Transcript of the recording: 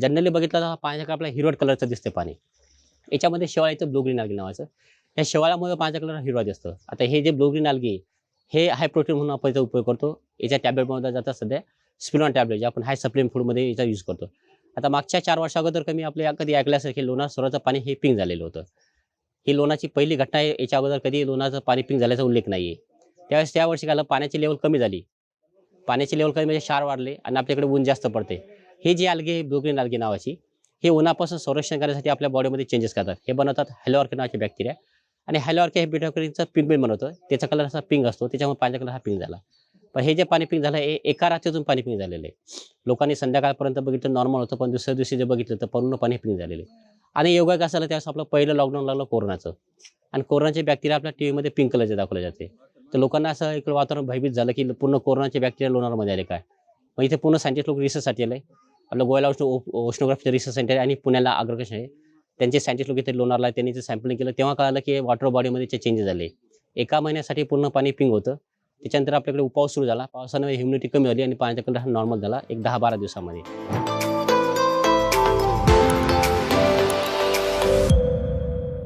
Generally बघितलं तर पाण्याचा कलर आपला हिरवट कलरचं दिसते पाणी. याच्यामध्ये शेवाळ्याचं ब्लू ग्रीन algae नावाचं. या शेवाळ्यामुळे पाण्याचा कलर हिरवा दिसतो. आता हे जे ब्लू ग्रीन हे हाय प्रोटीन म्हणून आपण याचा उपयोग करतो. याच्या टॅबलेटमध्ये जातात सध्या स्पिलॉन टॅबलेट जे आपण हाय सप्लिमेंट फूडमध्ये याचा यूज करतो. आता मागच्या चार वर्षा अगोदर कमी आपल्या कधी ऐकलं असेल की लोणार सरोवराचं पाणी हे पिंक झालेलं होतं. ही लोणाची पहिली घटना आहे याच्या अगोदर कधी लोणाचं पाणी पिंक झाल्याचा उल्लेख नाही आहे त्यावेळेस त्या वर्षी काय पाण्याची लेवल कमी झाली. पाण्याची लेवल कमी म्हणजे क्षार वाढले आणि आपल्याकडे ऊन जास्त पडते. हे जे algae ब्लू ग्रीन algae नावाची हे उन्हापासून संरक्षण करण्यासाठी आपल्या बॉडीमध्ये चेंजेस करतात. हे बनवतात हॅलोआर्के नावाचे बॅक्टेरिया आणि हॅलोआर्के हे बिटॉक्रिनचं पिगमेंट बनवतं. त्याचा कलर असा पिंक असतो. त्याच्यामुळे पाण्याचा कलर हा पिंक झाला. पण हे जे पाणी पिंक झालं हे एका रात्रीतून पाणी पिंक झालेलं आहे. लोकांनी संध्याकाळपर्यंत बघितलं नॉर्मल होतं. पण दुसऱ्या दिवशी जे बघितलं तर पूर्ण पाणी पिंक झालेलं आहे. आणि योगा कसं झालं त्यावेळेस आपलं पहिलं लॉकडाऊन लागलं कोरोनाचं. आणि कोरोनाचे बॅक्टेरिया आपल्या टी व्हीमध्ये पिंक कलरचे दाखवले जाते. तर लोकांना असं एक वातावरण भयभीत झालं की पूर्ण कोरोनाचे बॅक्टेरिया लोणारमध्ये आले काय? मग इथे पूर्ण सायंटिस्ट लोक रिसर्चसाठी आले. आपलं गोव्याला उष्ण ओशनोग्राफीचं रिसर्च सेंटर आणि पुण्याला अग्रकश आहे. त्यांचे सायंटिस्ट लोक इथे लोणारला आहे. त्यांनी जे सॅम्पलिंग केलं. तेव्हा कळालं की वॉटर बॉडीमध्ये ते चेंजेस झाले. एका महिन्यासाठी पूर्ण पाणी पिंग होतं. त्याच्यानंतर आपल्याकडे उपाव सुरू झाला. पावसानं ह्युमिडिटी कमी झाली आणि पाण्याचा कलर हा नॉर्मल झाला. एक दहा बारा दिवसामध्ये.